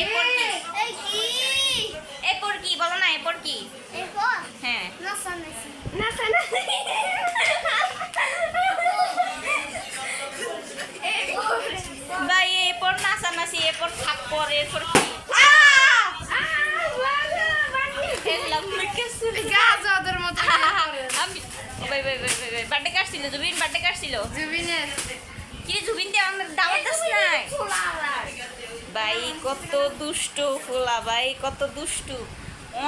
এরপর কি? এরপর কি? বলো না এরপর কি? হ্যাঁ। ভাই এরপর নাচানাচি এরপর থাপ্পর এরপর কি? বার্থডে কাটছিল জুবিন বার্থডে কাটছিল জুবিনের। কি জুবিন? ভাই কত দুষ্টু ফোলা ভাই কত দুষ্টু।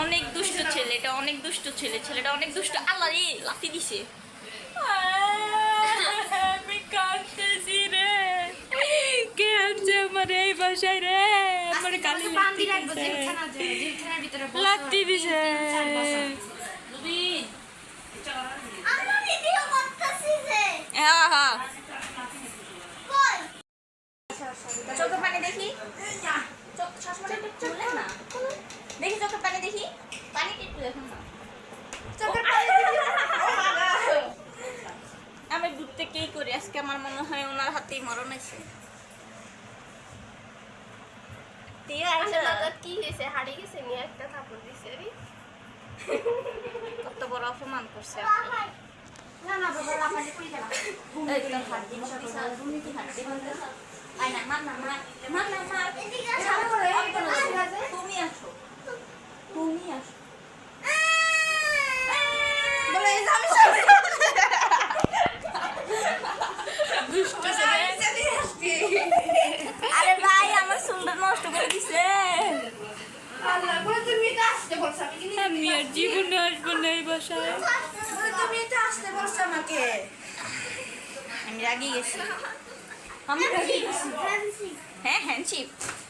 অনেক দুষ্টু ছেলে এটা অনেক দুষ্টু ছেলে ছেলেটা অনেক দুষ্টু। আল্লাহ রে লাফি দিছে। আমি কাঁদতেছি রে। কে আনছে আমার এই বাসায় রে? আমার কালি। লাত্তি দিছে। হ্যাঁ হ্যাঁ চোখে পানি দেখি। চোখ না দেখি চোখে পানি দেখি। পানি একটু দেখুন না। চোখের আমি দূর থেকেই করি? আজকে আমার মনে হয় ওনার হাতেই মরণ আছে কি হয়েছে? হারিয়ে গেছে নিয়ে একটা কাপড় দিছে কত বড় অপমান করছে না না বাবা লাফালি কই গেল এই তোর হাত কি হাত দিন তুমি আসো তুমি আসো আরে ভাই আমার সুন্দর নষ্ট করে দিছে আমি আর জীবনে আসব না এই বাসায় তুমি তো আসতে বলছো আমাকে আমি রাগি গেছি। আমি রাগি গেছি হ্যাঁ হ্যান্ডশিপ আরে পছন্দ তোমার হ্যান্ডশিপ